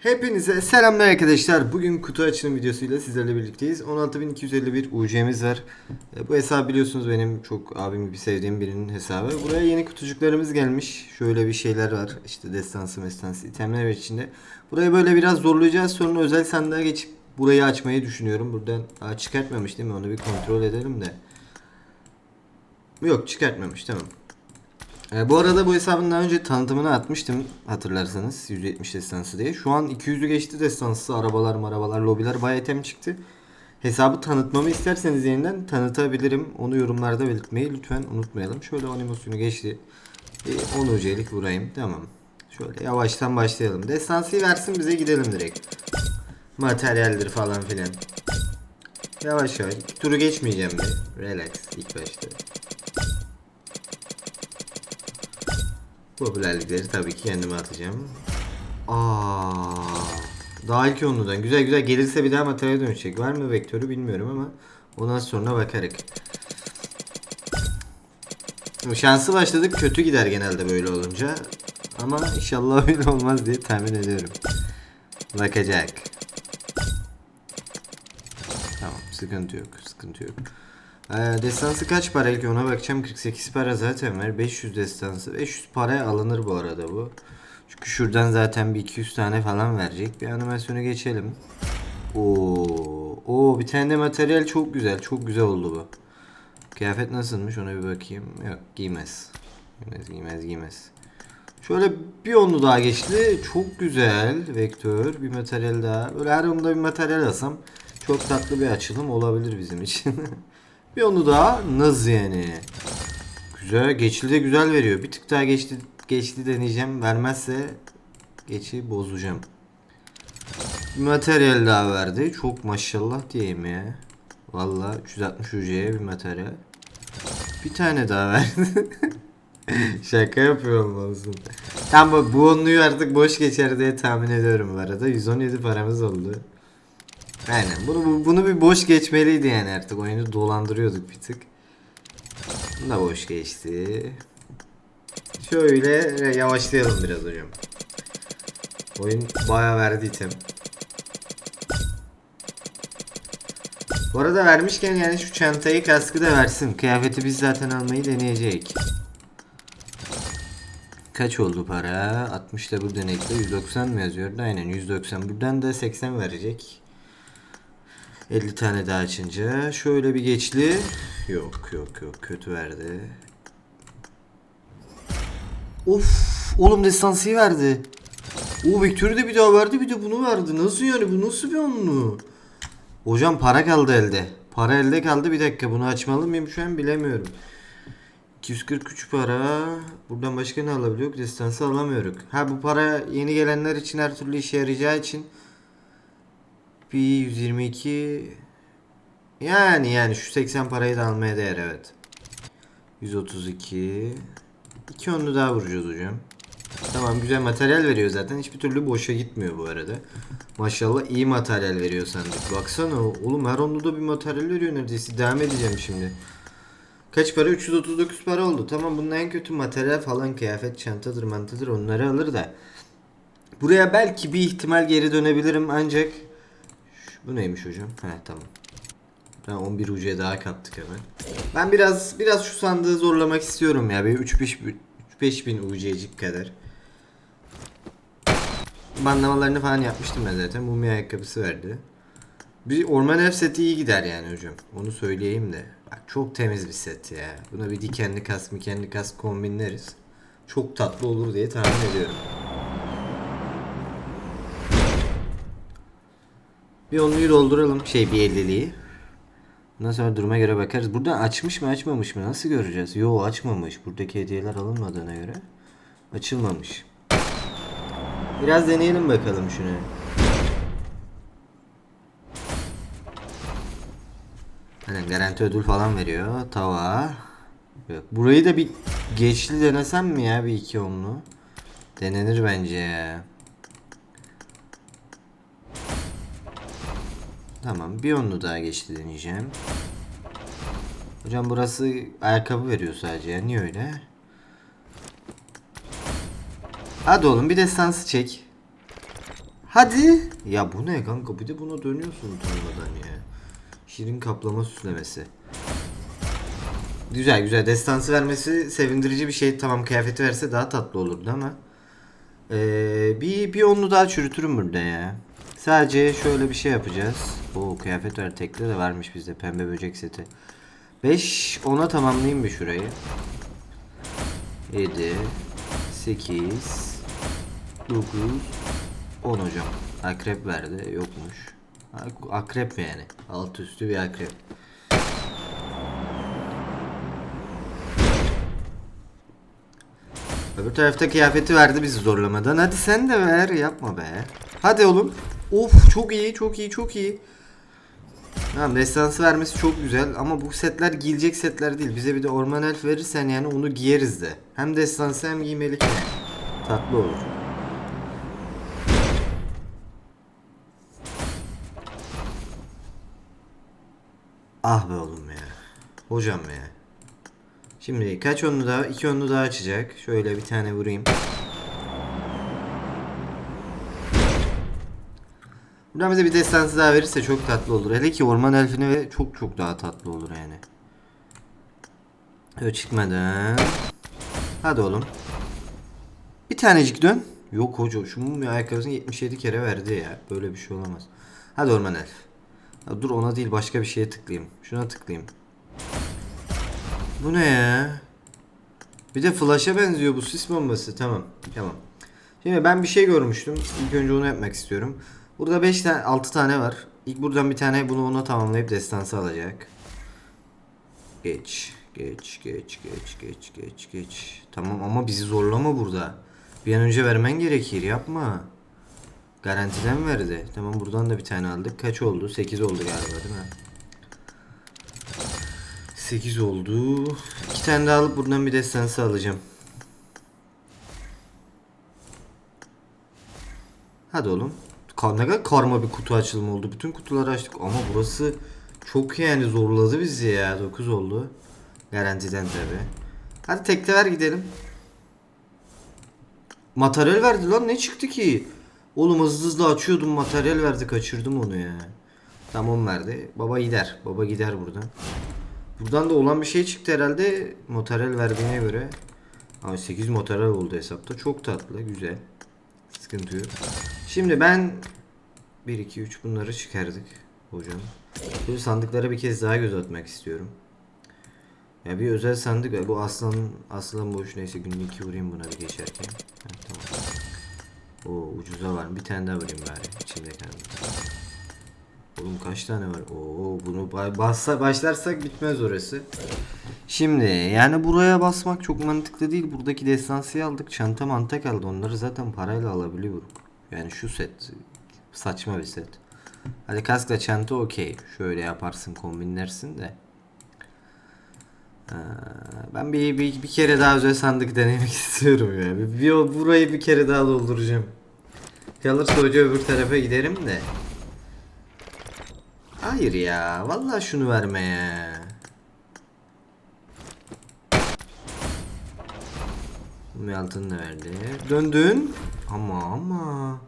Hepinize selamlar arkadaşlar. Bugün kutu açılım videosuyla sizlerle birlikteyiz. 16251 UC'miz var. E, Bu hesabı biliyorsunuz benim çok abim gibi sevdiğim birinin hesabı. Buraya yeni kutucuklarımız gelmiş. Şöyle bir şeyler var. İşte destansı mestansı itemler var içinde. Burayı böyle biraz zorlayacağız. Sonra özel sandığa geçip burayı açmayı düşünüyorum. Buradan Aa, çıkartmamış değil mi? Onu bir kontrol edelim de. Yok çıkartmamış tamam. E, bu arada bu hesabın daha önce tanıtımını atmıştım hatırlarsanız 170 destansı diye. Şu an 200'ü geçti destansı arabalar marabalar lobiler bayağı item çıktı. Hesabı tanıtmamı isterseniz yeniden tanıtabilirim. Onu yorumlarda belirtmeyi lütfen unutmayalım. Şöyle animasyonu geçti. E, 10 UC'lik vurayım tamam. Şöyle yavaştan başlayalım. Destansıyı versin bize gidelim direkt. Materyaldir falan filan. Yavaş yavaş. Turu geçmeyeceğim bir. Relax ilk başta. Popülerlikleri tabii ki kendime atacağım. Aa, daha ilk onludan. Güzel güzel gelirse bir daha materyale dönecek. Var mı vektörü bilmiyorum ama ondan sonra bakarız. Şansı başladık kötü gider genelde böyle olunca. Ama inşallah öyle olmaz diye tahmin ediyorum. Bakacak. Tamam sıkıntı yok sıkıntı yok. Ee, destansı kaç para? İlk ona bakacağım. 48 para zaten var. 500 destansı. 500 paraya alınır bu arada bu. Çünkü şuradan zaten bir 200 tane falan verecek. Bir animasyonu geçelim. Oo, oo bir tane de materyal çok güzel. Çok güzel oldu bu. Kıyafet nasılmış? Ona bir bakayım. Yok giymez. Giymez giymez giymez. Şöyle bir onu daha geçti. Çok güzel. Vektör. Bir materyal daha. Böyle her onda bir materyal alsam çok tatlı bir açılım olabilir bizim için. bir onu daha nız yani. Güzel geçli güzel veriyor. Bir tık daha geçti geçti deneyeceğim. Vermezse geçi bozacağım. Bir materyal daha verdi. Çok maşallah diyeyim ya. Valla 360 UC'ye bir materyal. Bir tane daha verdi. Şaka yapıyor olmalısın. Tam bu, bu onluyu artık boş geçer diye tahmin ediyorum bu arada. 117 paramız oldu. Aynen bunu bu- bunu bir boş geçmeliydi yani artık oyunu dolandırıyorduk bir tık. Bu da boş geçti. Şöyle yavaşlayalım biraz hocam. Oyun bayağı verdi item. Bu arada vermişken yani şu çantayı kaskı da versin. Kıyafeti biz zaten almayı deneyecek. Kaç oldu para? 60 da buradan ekle. 190 mı yazıyordu? Aynen 190. Buradan da 80 verecek. 50 tane daha açınca. Şöyle bir geçli. Yok yok yok. Kötü verdi. Of. Oğlum destansıyı verdi. O vektörü de bir daha verdi bir de bunu verdi. Nasıl yani bu nasıl bir onlu? Hocam para kaldı elde. Para elde kaldı bir dakika bunu açmalı mıyım şu an bilemiyorum. 243 para. Buradan başka ne alabiliyoruz? Destansı alamıyoruz. Ha bu para yeni gelenler için her türlü işe yarayacağı için bir 122 yani yani şu 80 parayı da almaya değer evet. 132 İki onlu daha vuracağız hocam. Tamam güzel materyal veriyor zaten. Hiçbir türlü boşa gitmiyor bu arada. Maşallah iyi materyal veriyor sandık. Baksana oğlum her onluda bir materyal veriyor neredeyse. Devam edeceğim şimdi. Kaç para? 339 para oldu. Tamam bunun en kötü materyal falan kıyafet, çantadır, mantıdır onları alır da. Buraya belki bir ihtimal geri dönebilirim ancak bu neymiş hocam? He tamam. Ben 11 UC daha kaptık hemen. Ben biraz biraz şu sandığı zorlamak istiyorum ya. Bir 3-5 5000 UC'cik kadar. Banlamalarını falan yapmıştım ben zaten. Mumya ayakkabısı verdi. Bir orman ev seti iyi gider yani hocam. Onu söyleyeyim de. Bak çok temiz bir set ya. Buna bir dikenli kas mikenli kas kombinleriz. Çok tatlı olur diye tahmin ediyorum. Bir onluyu dolduralım. Şey bir elliliği. Ondan sonra duruma göre bakarız. Burada açmış mı açmamış mı? Nasıl göreceğiz? Yo açmamış. Buradaki hediyeler alınmadığına göre. Açılmamış. Biraz deneyelim bakalım şunu. Hani garanti ödül falan veriyor. Tava. Yok. Burayı da bir geçli denesem mi ya bir iki onlu? Denenir bence ya. Tamam bir onlu daha geçti deneyeceğim. Hocam burası ayakkabı veriyor sadece ya. Niye öyle? Hadi oğlum bir destansı çek. Hadi. Ya bu ne kanka? Bir de buna dönüyorsun utanmadan ya. Şirin kaplama süslemesi. Güzel güzel. Destansı vermesi sevindirici bir şey. Tamam kıyafeti verse daha tatlı olurdu ama. Ee, bir, bir onlu daha çürütürüm burada ya. Sadece şöyle bir şey yapacağız. O kıyafet var. Tekli de varmış bizde. Pembe böcek seti. 5 10'a tamamlayayım bir şurayı. 7 8 9 10 hocam. Akrep verdi. Yokmuş. Ak- Akrep yani. Alt üstü bir akrep. Öbür tarafta kıyafeti verdi bizi zorlamadan. Hadi sen de ver. Yapma be. Hadi oğlum. Of çok iyi çok iyi çok iyi. Tamam destansı vermesi çok güzel ama bu setler giyilecek setler değil. Bize bir de orman elf verirsen yani onu giyeriz de. Hem destansı hem giymelik. Tatlı olur. Ah be oğlum ya. Hocam ya. Şimdi kaç onlu daha? iki onlu daha açacak. Şöyle bir tane vurayım. Buradan bize bir destansı daha verirse çok tatlı olur. Hele ki orman elfini ve çok çok daha tatlı olur yani. Öyle çıkmadan. Hadi oğlum. Bir tanecik dön. Yok hoca şu mum ayakkabısını 77 kere verdi ya. Böyle bir şey olamaz. Hadi orman elf. Ya dur ona değil başka bir şeye tıklayayım. Şuna tıklayayım. Bu ne ya? Bir de flash'a benziyor bu sis bombası. Tamam. Tamam. Şimdi ben bir şey görmüştüm. İlk önce onu yapmak istiyorum. Burada 5 tane 6 tane var. İlk buradan bir tane bunu ona tamamlayıp destansı alacak. Geç. Geç, geç, geç, geç, geç, geç. Tamam ama bizi zorlama burada. Bir an önce vermen gerekir. Yapma. Garantiden verdi. Tamam buradan da bir tane aldık. Kaç oldu? 8 oldu galiba değil mi? 8 oldu. 2 tane daha alıp buradan bir destansı alacağım. Hadi oğlum. Ne kadar karma bir kutu açılımı oldu. Bütün kutuları açtık ama burası çok yani zorladı bizi ya. 9 oldu. Garantiden tabi. Hadi tekte ver gidelim. Materyal verdi lan ne çıktı ki? Oğlum hızlı hızlı açıyordum materyal verdi kaçırdım onu ya. Tamam verdi. Baba gider. Baba gider buradan. Buradan da olan bir şey çıktı herhalde materyal verdiğine göre. Abi 8 materyal oldu hesapta. Çok tatlı, güzel. Sıkıntı yok. Şimdi ben 1 2 3 bunları çıkardık hocam. Şimdi sandıklara bir kez daha göz atmak istiyorum. Ya bir özel sandık bu aslan aslan boş neyse günlük iki vurayım buna bir geçerken. Ha, tamam. O ucuza var. Bir tane daha vurayım bari içinde kaldı. Oğlum kaç tane var? Oo bunu başlarsak bitmez orası. Şimdi yani buraya basmak çok mantıklı değil. Buradaki destansıyı aldık. Çanta manta kaldı. Onları zaten parayla alabiliyoruz. Yani şu set saçma bir set. Hadi kaskla çanta okey. Şöyle yaparsın kombinlersin de. Ee, ben bir, bir, bir kere daha özel sandık denemek istiyorum ya. Bir, bir- burayı bir kere daha dolduracağım. Kalırsa hoca öbür tarafa giderim de. Hayır ya. Vallahi şunu verme. Bu altın da verdi. Döndün. Ama ama.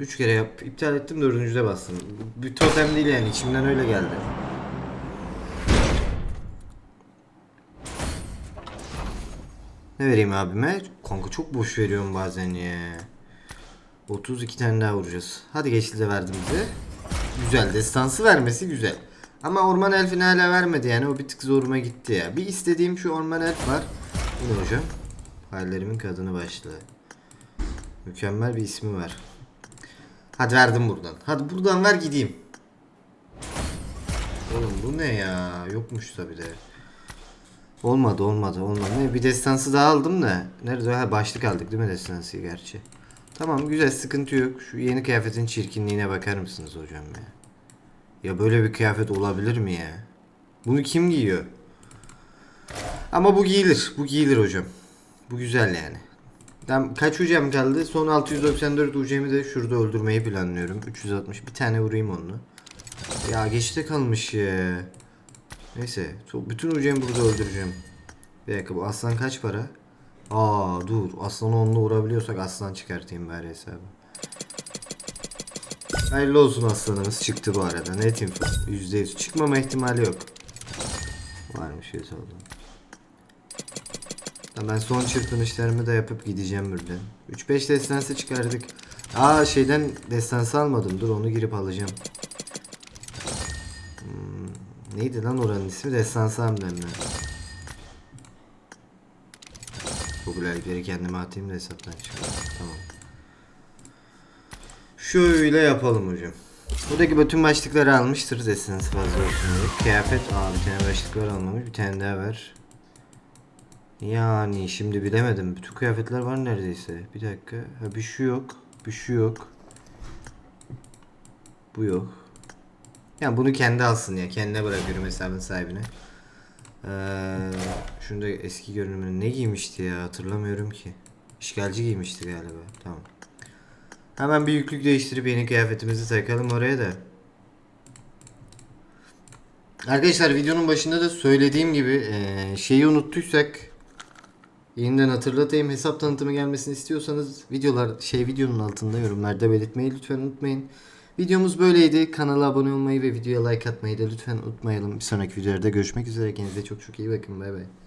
Üç kere yap. iptal ettim dördüncüde bastım. Bir totem değil yani içimden öyle geldi. Ne vereyim abime? Kanka çok boş veriyorum bazen ya. 32 tane daha vuracağız. Hadi geçti de verdi bize. Güzel destansı vermesi güzel. Ama orman elfini hala vermedi yani o bir tık zoruma gitti ya. Bir istediğim şu orman elf var. Bu ne hocam? Hallerimin kadını başlığı. Mükemmel bir ismi var. Hadi verdim buradan. Hadi buradan ver gideyim. Oğlum bu ne ya? Yokmuş tabi de. Olmadı olmadı olmadı. Bir destansı daha aldım da. Nerede? Ha başlık aldık değil mi destansıyı gerçi. Tamam güzel sıkıntı yok. Şu yeni kıyafetin çirkinliğine bakar mısınız hocam ya? Ya böyle bir kıyafet olabilir mi ya? Bunu kim giyiyor? Ama bu giyilir. Bu giyilir hocam. Bu güzel yani. Ben kaç ucam kaldı? Son 694 ucamı da şurada öldürmeyi planlıyorum. 360 bir tane vurayım onu. Ya geçte kalmış ya. Neyse. Bütün ucamı burada öldüreceğim. Bir dakika bu aslan kaç para? Aa dur. Aslanı onunla vurabiliyorsak aslan çıkartayım bari hesabı. Hayırlı olsun aslanımız çıktı bu arada. Net info. %100 çıkmama ihtimali yok. Varmış yüz oldu. Ben son çırpınışlarımı da yapıp gideceğim buradan. 3-5 destansı çıkardık. Aa şeyden destansı almadım. Dur onu girip alacağım. Hmm, neydi lan oranın ismi? Destansı hamlemle. Popülerlikleri kendime atayım da hesaptan çıkarım. Tamam. Şöyle yapalım hocam. Buradaki bütün başlıkları almıştır deseniz fazla olsun diye. Kıyafet, aa bir tane başlık var almamış. Bir tane daha ver. Yani şimdi bilemedim. Bütün kıyafetler var neredeyse. Bir dakika. Ha bir şu yok. Bir şu yok. Bu yok. Yani bunu kendi alsın ya. Kendine bırakıyorum hesabın sahibine. Ee, şunu da eski görünümünü ne giymişti ya hatırlamıyorum ki. İşgalci giymişti galiba. Tamam. Hemen bir yüklük değiştirip yeni kıyafetimizi takalım oraya da. Arkadaşlar videonun başında da söylediğim gibi eee, şeyi unuttuysak yeniden hatırlatayım. Hesap tanıtımı gelmesini istiyorsanız videolar şey videonun altında yorumlarda belirtmeyi lütfen unutmayın. Videomuz böyleydi. Kanala abone olmayı ve videoya like atmayı da lütfen unutmayalım. Bir sonraki videolarda görüşmek üzere. Kendinize çok çok iyi bakın. Bay bay.